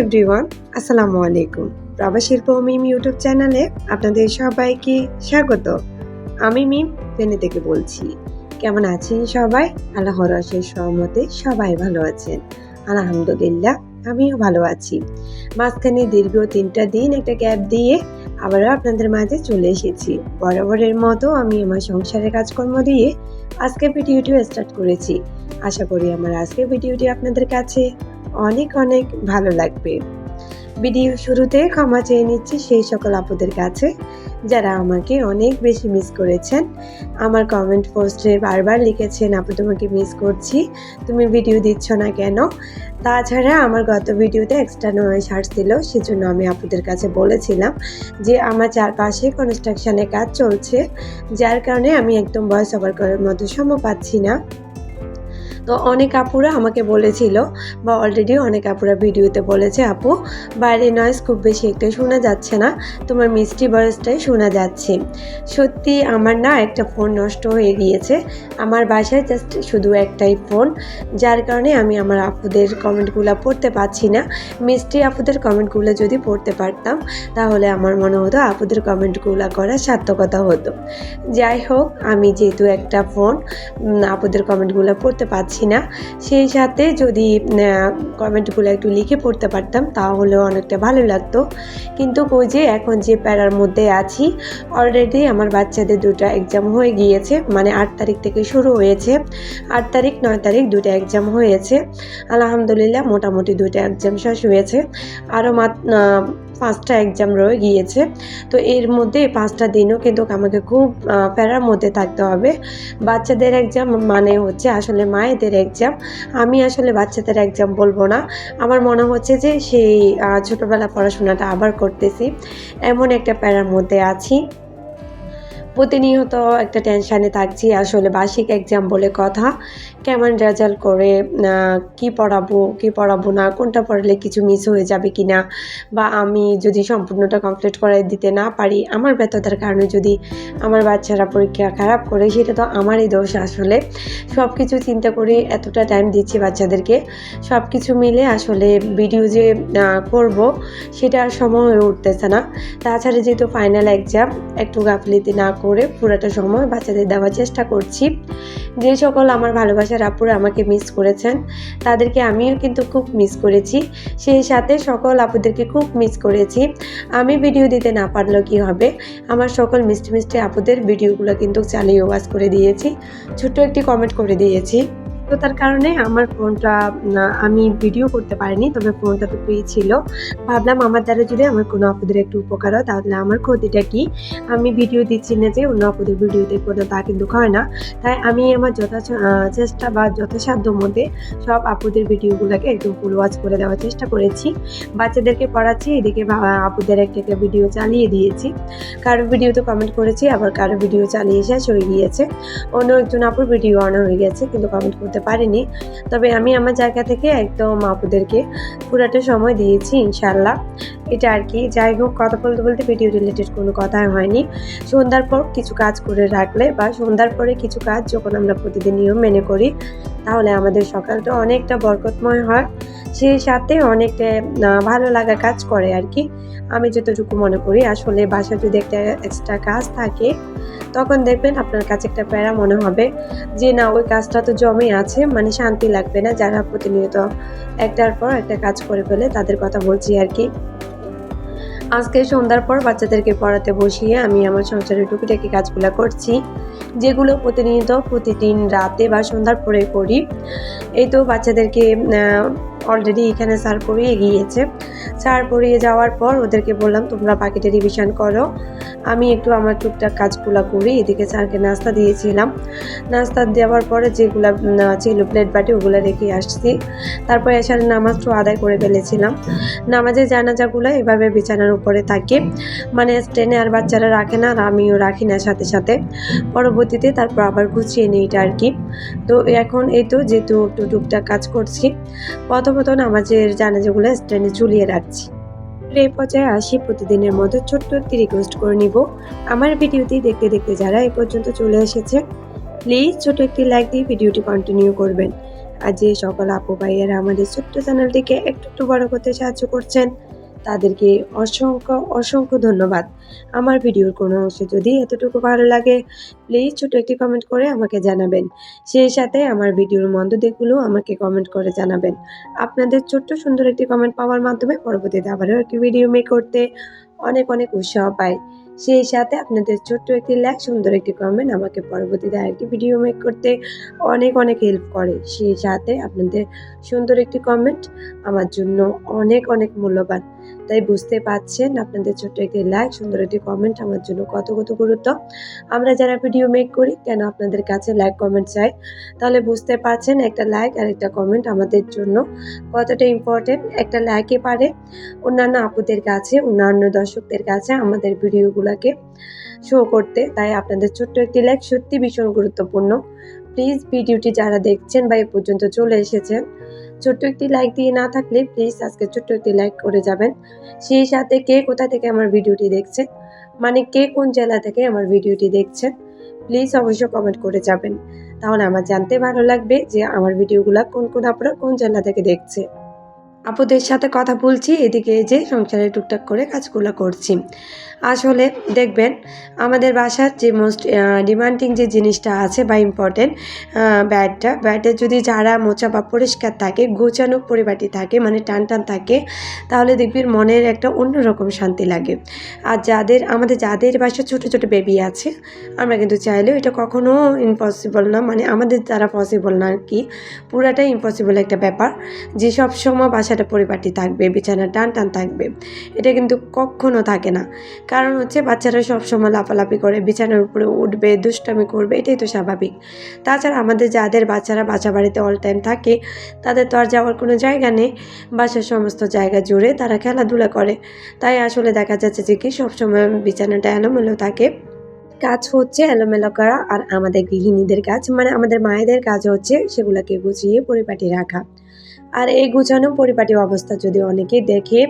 Everyone আসসালামু আলাইকুম। প্রবাসীর মিম ইউটিউব চ্যানেলে আপনাদের সবাইকে স্বাগত। আমি মিম ফেনে থেকে বলছি। কেমন আছেন সবাই? আল্লাহর রসের সহমতে সবাই ভালো আছেন। আলহামদুলিল্লাহ, আমিও ভালো আছি। মাঝখানে দীর্ঘ তিনটা দিন একটা গ্যাপ দিয়ে আবারও আপনাদের মাঝে চলে এসেছি। বরাবরের মতো আমি আমার সংসারের কাজকর্ম দিয়ে আজকে ভিডিওটি স্টার্ট করেছি। আশা করি আমার আজকের ভিডিওটি আপনাদের কাছে অনেক অনেক ভালো লাগবে। ভিডিও শুরুতে ক্ষমা চেয়ে নিচ্ছি সেই সকল আপুদের কাছে, যারা আমাকে অনেক বেশি মিস করেছেন। আমার কমেন্ট পোস্টে বারবার লিখেছেন, আপু, তোমাকে মিস করছি, তুমি ভিডিও দিচ্ছ না কেন? তাছাড়া আমার গত ভিডিওতে এক্সট্রা নয় শার্টস ছিল, সেজন্য আমি আপুদের কাছে বলেছিলাম যে, আমার চারপাশে কনস্ট্রাকশনের কাজ চলছে, যার কারণে আমি একদম ভয়েস ওভার করার মতো সময় পাচ্ছি না। তো অনেক আপুরা আমাকে বলেছিল, বা অলরেডি অনেক আপুরা ভিডিওতে বলেছে, আপু, বাইরে নয়েজ খুব বেশি একটা শোনা যাচ্ছে না, তোমার মিষ্টি বয়সটাই শোনা যাচ্ছে। সত্যি আমার না একটা ফোন নষ্ট হয়ে গিয়েছে। আমার বাসায় জাস্ট শুধু একটাই ফোন যার কারণে আমি আমার আপুদের কমেন্টগুলো পড়তে পারছি না। মিষ্টি আপুদের কমেন্টগুলো যদি পড়তে পারতাম, তাহলে আমার মনে হতো আপুদের কমেন্টগুলো করা সার্থকতা হতো। যাই হোক, আমি যেহেতু একটা ফোন আপুদের কমেন্টগুলো পড়তে পারছি না। সেই সাথে যদি কমেন্টগুলো একটু লিখে পড়তে পারতাম, তাহলেও অনেকটা ভালো লাগতো। কিন্তু ওই যে এখন যে প্যারার মধ্যে আছি অলরেডি আমার বাচ্চাদের দুটো এক্সাম হয়ে গিয়েছে মানে আট তারিখ থেকে শুরু হয়েছে। আট তারিখ, নয় তারিখ দুটো এক্সাম হয়েছে। আলহামদুলিল্লাহ, মোটামুটি দুটো এক্সাম শেষ হয়েছে। আরও পাঁচটা এক্সাম রয়ে গিয়েছে। তো এর মধ্যে পাঁচটা দিনও কিন্তু আমাকে খুব প্যারার মধ্যে থাকতে হবে। বাচ্চাদের এক্সাম মানে হচ্ছে আসলে মায়েদের এক্সাম আমি আসলে বাচ্চাদের এক্সাম বলব না। আমার মনে হচ্ছে যে সেই ছোটোবেলা পড়াশোনাটা আবার করতেছি। এমন একটা প্যারার মধ্যে আছি। প্রতিনিয়ত একটা টেনশানে থাকছি, আসলে বার্ষিক এক্সাম বলে কথা। কেমন রেজাল্ট করে কি পড়াবো কি পড়াবো না, কোনটা পড়ালে কিছু মিস হয়ে যাবে কি না বা আমি যদি সম্পূর্ণটা কমপ্লিট করে দিতে না পারি, আমার ব্যর্থতার কারণে যদি আমার বাচ্চারা পরীক্ষা খারাপ করে, সেটা তো আমারই দোষ আসলে। সব কিছু চিন্তা করে এতটা টাইম দিচ্ছি বাচ্চাদেরকে। সব কিছু মিলে আসলে ভিডিও যে করব, সেটা আর সময় হয়ে উঠতেছে না। তাছাড়া যেহেতু ফাইনাল এক্সাম একটু গাফলিতি না করে পুরোটা সময় বাচ্চাদের দেওয়ার চেষ্টা করছি। যে সকল আমার ভালোবাসার আপুরা আমাকে মিস করেছেন, তাদেরকে আমিও কিন্তু খুব মিস করেছি। সেই সাথে সকল আপুদেরকে খুব মিস করেছি। আমি ভিডিও দিতে না পারলেও কী হবে? আমার সকল মিষ্টি মিষ্টি আপুদের ভিডিওগুলো কিন্তু চালিয়ে ওয়াজ করে দিয়েছি। ছোট্ট একটি কমেন্ট করে দিয়েছি। তো তার কারণে আমার ফোনটা আমি ভিডিও করতে পারিনি, তবে ফোনটা তো ফ্রি ছিল। ভাবলাম আমার দ্বারা যদি আমার কোনো আপুদের একটু উপকার হয়, তাহলে আমার ক্ষতিটা কি? আমি ভিডিও দিচ্ছি না যে অন্য আপুদের ভিডিও দেখব তা কিন্তু হয় না। তাই আমি আমার যথা চেষ্টা বা যথাসাধ্য মধ্যে সব আপুদের ভিডিওগুলোকে একদম ফুল ওয়াচ করে দেওয়ার চেষ্টা করেছি। বাচ্চাদেরকে পড়াচ্ছি, এদিকে আপুদের একটা একটা ভিডিও চালিয়ে দিয়েছি। কারও ভিডিওতে কমেন্ট করেছি, আবার কারও ভিডিও চালিয়ে শেষ হয়ে গিয়েছে। অন্য একজন আপুর ভিডিও অন হয়ে গেছে, কিন্তু কমেন্ট করতে পারিনি। তবে আমি আমার জায়গা থেকে একদম আপুদেরকে পুরাটা সময় দিয়েছি ইনশাল্লাহ এটা আর কি, যাই হোক, কথা বলতে বলতে ভিডিও রিলেটেড কোনো কথাই হয়নি। সন্ধ্যার পর কিছু কাজ করে রাখলে বা সন্ধ্যার পরে কিছু কাজ যখন আমরা প্রতিদিন নিয়ম মেনে করি, তাহলে আমাদের সকালটা অনেকটা বরকতময় হয়। সেই সাথে অনেকটা আহ, ভালো লাগা কাজ করে আর কি। আমি যতটুকু মনে করি আসলে বাসায় যদি একটা এক্সট্রা কাজ থাকে তখন দেখবেন আপনার কাছে একটা প্যারা মনে হবে যে না ওই কাজটা তো জমে আছে মানে শান্তি লাগবে না। যারা প্রতিনিয়ত একটার পর একটা কাজ করে ফেলে তাদের কথা বলছি আর কি। আজকে সন্ধ্যার পর বাচ্চাদেরকে পড়াতে বসিয়ে আমি আমার সংসারের টুকিটাকি কাজগুলো করছি যেগুলো প্রতিনিয়ত প্রতিদিন রাতে বা সন্ধ্যার পরে করি। এই তো বাচ্চাদেরকে অলরেডি এখানে স্যার পড়িয়ে গিয়েছে। স্যার পড়িয়ে যাওয়ার পর ওদেরকে বললাম, তোমরা পাখিটা রিভিশন করো। আমি একটু আমার টুকটাক কাজগুলো করি। এদিকে স্যারকে নাস্তা দিয়েছিলাম। নাস্তা দেওয়ার পরে যেগুলো ছিল প্লেট বাটি, ওগুলো রেখে আসছি। তারপর এসার নামাজটা আদায় করে ফেলেছিলাম। নামাজের জানাজাগুলো এভাবে বিছানার উপরে থাকে। মানে স্টেনে আর বাচ্চারা রাখে না, আর আমিও রাখি না সাথে সাথে। পরবর্তীতে তারপর আবার গুছিয়ে নিই এটা আর কি। তো এখন এই তো যেহেতু একটু টুকটাক কাজ করছি। প্রথমত নামাজের জানাজাগুলো স্ট্যান্ডে ঝুলিয়ে রাখছি। এই পর্যায়ে আসি, প্রতিদিনের মতো ছোট্ট একটি রিকোয়েস্ট করে নিব। আমার ভিডিওটি দেখতে দেখতে যারা এ পর্যন্ত চলে এসেছে প্লিজ ছোট একটি লাইক দিয়ে ভিডিওটি কন্টিনিউ করবেন। আজ যে সকল আপু ভাইয়েরা আমাদের ছোট্ট চ্যানেলটিকে একটু একটু বড় করতে সাহায্য করছেন তাদেরকে অসংখ্য অসংখ্য ধন্যবাদ। আমার ভিডিওর কোনো অংশে যদি এতটুকু ভালো লাগে প্লিজ ছোট একটি কমেন্ট করে আমাকে জানাবেন। সেই সাথে আমার ভিডিওর মন্দ দিকগুলো আমাকে কমেন্ট করে জানাবেন। আপনাদের ছোট্ট সুন্দর একটি কমেন্ট পাওয়ার মাধ্যমে পরবর্তীতে আবারও একটি ভিডিও মেক করতে অনেক অনেক উৎসাহ পাই। সেই সাথে আপনাদের ছোট্ট একটি লাইক সুন্দর একটি কমেন্ট আমাকে পরবর্তীতে আরেকটি ভিডিও মেক করতে অনেক অনেক হেল্প করে। সেই সাথে আপনাদের সুন্দর একটি কমেন্ট আমার জন্য অনেক অনেক মূল্যবান। তাই বুঝতে পাচ্ছেন আপনাদের ছোট্ট একটি লাইক সুন্দর একটি কমেন্ট আমার জন্য কত কত গুরুত্ব। আমরা যারা ভিডিও মেক করি, কেন আপনাদের কাছে লাইক কমেন্ট চাই? তাহলে বুঝতে পারছেন একটা লাইক আর একটা কমেন্ট আমাদের জন্য কতটা ইম্পর্টেন্ট একটা লাইকে পারে অন্যান্য আপুদের কাছে, অন্যান্য দর্শকদের কাছে আমাদের ভিডিওগুলোকে শো করতে। তাই আপনাদের ছোট্ট একটি লাইক সত্যি ভীষণ গুরুত্বপূর্ণ। প্লিজ ভিডিওটি যারা দেখছেন বা এ পর্যন্ত চলে এসেছেন ছোট্ট একটি লাইক দিয়ে না থাকলে প্লিজ আজকে ছোট্ট একটি লাইক করে যাবেন। সেই সাথে কে কোথা থেকে আমার ভিডিওটি দেখছে মানে কে কোন জেলা থেকে আমার ভিডিওটি দেখছে প্লিজ অবশ্যই কমেন্ট করে যাবেন। তাহলে আমার জানতে ভালো লাগবে যে আমার ভিডিওগুলো কোন কোন আপনারা কোন জেলা থেকে দেখছে আপুদের সাথে কথা বলছি, এদিকে যে সংসারে টুকটাক করে কাজগুলো করছি। আসলে দেখবেন, আমাদের বাসার যে মোস্ট ডিমান্ডিং যে জিনিসটা আছে বা ইম্পর্টেন্ট ব্যাডটা ব্যাডের যদি যারা মোচা বা পরিষ্কার থাকে, গোছানো পরিপাটি থাকে মানে টান টান থাকে, তাহলে দেখবি মনের একটা অন্যরকম শান্তি লাগে। আর যাদের, আমাদের যাদের বাসায় ছোট ছোট বেবি আছে, আমরা কিন্তু চাইলেও এটা কখনো ইম্পসিবল না মানে আমাদের দ্বারা পসিবল না আর কি, পুরাটাই ইম্পসিবল একটা ব্যাপার। যে সব সময় বাসাটা পরিপাটি থাকবে বিছানা টান টান থাকবে। এটা কিন্তু কখনো থাকে না। কারণ হচ্ছে বাচ্চারা সবসময় লাফালাফি করে, বিছানার উপরে উঠবে, দুষ্টামি করবে, এটাই তো স্বাভাবিক। তাছাড়া আমাদের যাদের বাচ্চারা বাসা বাড়িতে অল টাইম থাকে, তাদের তো আর যাওয়ার কোনো জায়গা নেই। বাসার সমস্ত জায়গা জুড়ে তারা খেলাধুলা করে। তাই আসলে দেখা যাচ্ছে যে কি সবসময় বিছানাটা এলোমেলো থাকে। কাজ হচ্ছে এলোমেলো করা আর আমাদের গৃহিণীদের কাজ মানে আমাদের মায়েদের কাজ হচ্ছে সেগুলোকে গুছিয়ে পরিপাটি রাখা। আর এই গুছানো পরিপাটি অবস্থা যদি অনেকে দেখে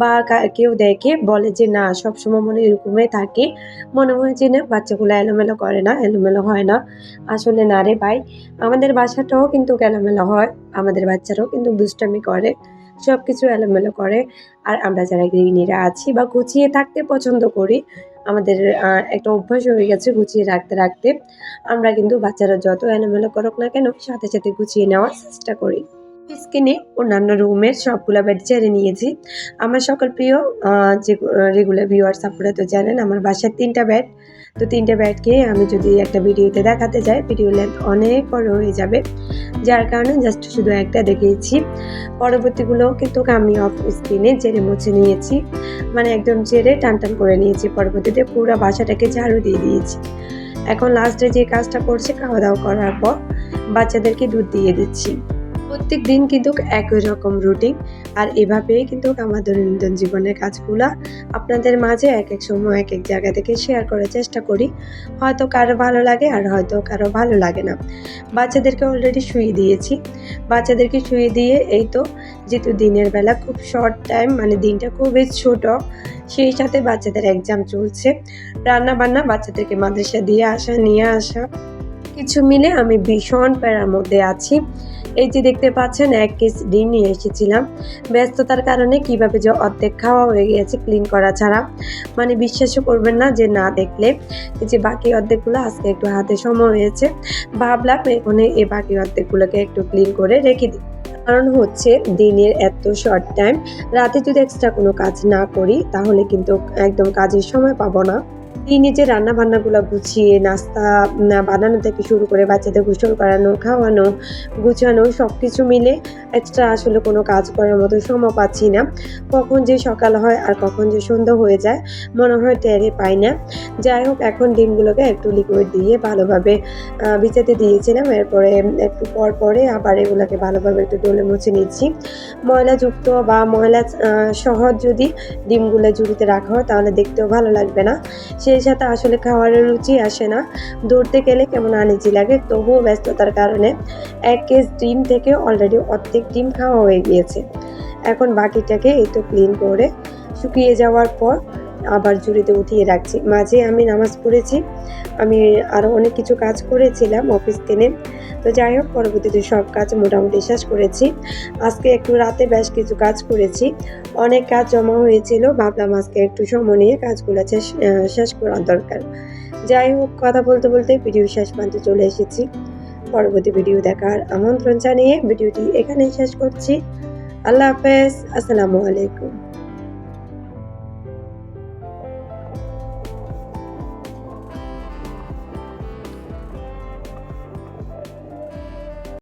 বা কেউ দেখে, বলে যে না, সবসময় মনে এরকমই থাকে, মনে হয় যে না, বাচ্চাগুলো এলোমেলো করে না, এলোমেলো হয় না। আসলে না রে ভাই, আমাদের বাসাটাও কিন্তু এলোমেলো হয়, আমাদের বাচ্চারাও কিন্তু দুষ্টামি করে সব কিছু এলোমেলো করে। আর আমরা যারা গৃহিণীরা আছি বা গুছিয়ে থাকতে পছন্দ করি, আমাদের একটা অভ্যাস হয়ে গেছে গুছিয়ে রাখতে রাখতে। আমরা কিন্তু বাচ্চারা যত এলোমেলো করুক না কেন, সাথে সাথে গুছিয়ে নেওয়ার চেষ্টা করি। স্ক্রিনে অন্যান্য রুমের সবগুলো বেড ছেড়ে নিয়েছি। আমার সকল প্রিয় যে রেগুলার ভিউয়ার্স আপনারা তো জানেন, আমার বাসার তিনটা বেড তো তিনটা বেডকে আমি যদি একটা ভিডিওতে দেখাতে যাই ভিডিও লেন্থ অনেক বড় হয়ে যাবে। যার কারণে জাস্ট শুধু একটা দেখিয়েছি পরবর্তীগুলো কিন্তু আমি অফ স্ক্রিনে জেরে মুছে নিয়েছি। মানে একদম জেরে টান টান করে নিয়েছি। পরবর্তীতে পুরো বাসাটাকে ঝাড়ু দিয়ে দিয়েছি। এখন লাস্টে যে কাজটা করছি খাওয়া দাওয়া করার পর বাচ্চাদেরকে দুধ দিয়ে দিচ্ছি। প্রত্যেক দিন কিন্তু একই রকম রুটিন আর এভাবেই কিন্তু আমার দৈনন্দিন জীবনের কাজগুলা আপনাদের মাঝে এক এক সময় এক এক জায়গা থেকে শেয়ার করার চেষ্টা করি। হয়তো কারও ভালো লাগে আর হয়তো কারও ভালো লাগে না। বাচ্চাদেরকে অলরেডি শুয়ে দিয়েছি। বাচ্চাদেরকে শুয়ে দিয়ে এই তো যেহেতু দিনের বেলা খুব শর্ট টাইম মানে দিনটা খুবই ছোট, সেই সাথে বাচ্চাদের এক্সাম চলছে। রান্না বান্না বাচ্চাদেরকে মাদ্রাসা দিয়ে আসা, নিয়ে আসা। কিছু মিলে আমি ভীষণ প্যারার মধ্যে আছি। এই যে দেখতে পাচ্ছেন, এক কেস ডিম নিয়ে এসেছিলাম। ব্যস্ততার কারণে কীভাবে যে অর্ধেক খাওয়া হয়ে গিয়েছে ক্লিন করা ছাড়া। মানে বিশ্বাসও করবেন না যে না দেখলে। এই যে বাকি অর্ধেকগুলো আজকে একটু হাতে সময় হয়েছে। ভাবলাম এখানে এই বাকি অর্ধেকগুলোকে একটু ক্লিন করে রেখে দিই। কারণ হচ্ছে দিনের এত শর্ট টাইম রাতে যদি এক্সট্রা কোনো কাজ না করি, তাহলে কিন্তু একদম কাজের সময় পাবো না। এই নিজে রান্না বান্নাগুলো গুছিয়ে, নাস্তা বানানো থেকে শুরু করে বাচ্চাদের গোসল করানো, খাওয়ানো, গুছানো সব কিছু মিলে এক্সট্রা আসলে কোনো কাজ করার মতো সময় পাচ্ছি না। কখন যে সকাল হয় আর কখন যে সন্ধ্যা হয়ে যায়, মনে হয় টেরে পাই না। যাই হোক, এখন ডিমগুলোকে একটু লিকুইড দিয়ে ভালোভাবে ভিজাতে দিয়েছিলাম। এরপরে একটু পর পরে আবার এগুলোকে ভালোভাবে একটু ডলে মুছে নিচ্ছি। ময়লাযুক্ত বা ময়লা সহজ যদি ডিমগুলো ঝুড়িতে রাখা হয় তাহলে দেখতেও ভালো লাগবে না। সেই সাথে আসলে খাওয়ারের রুচি আসে না। দৌড়তে গেলে কেমন আনিজি লাগে? তবুও ব্যস্ততার কারণে এক কেস ডিম থেকে অলরেডি অর্ধেক ডিম খাওয়া হয়ে গিয়েছে। এখন বাকিটাকে এই তো ক্লিন করে শুকিয়ে যাওয়ার পর আবার ঝুড়িতে উঠিয়ে রাখছি। মাঝে আমি নামাজ পড়েছি, আমি আরও অনেক কিছু কাজ করেছিলাম অফিস থেকে তো যাই হোক, পরবর্তীতে সব কাজ মোটামুটি শেষ করেছি। আজকে একটু রাতে বেশ কিছু কাজ করেছি। অনেক কাজ জমা হয়েছিল, ভাবলাম আজকে একটু সময় নিয়ে কাজগুলো শেষ শেষ করার দরকার। যাই হোক, কথা বলতে বলতে ভিডিও শেষ প্রান্তে চলে এসেছি। পরবর্তী ভিডিও দেখার আমন্ত্রণ জানিয়ে ভিডিওটি এখানেই শেষ করছি। আল্লাহ হাফেজ, আসসালামু আলাইকুম।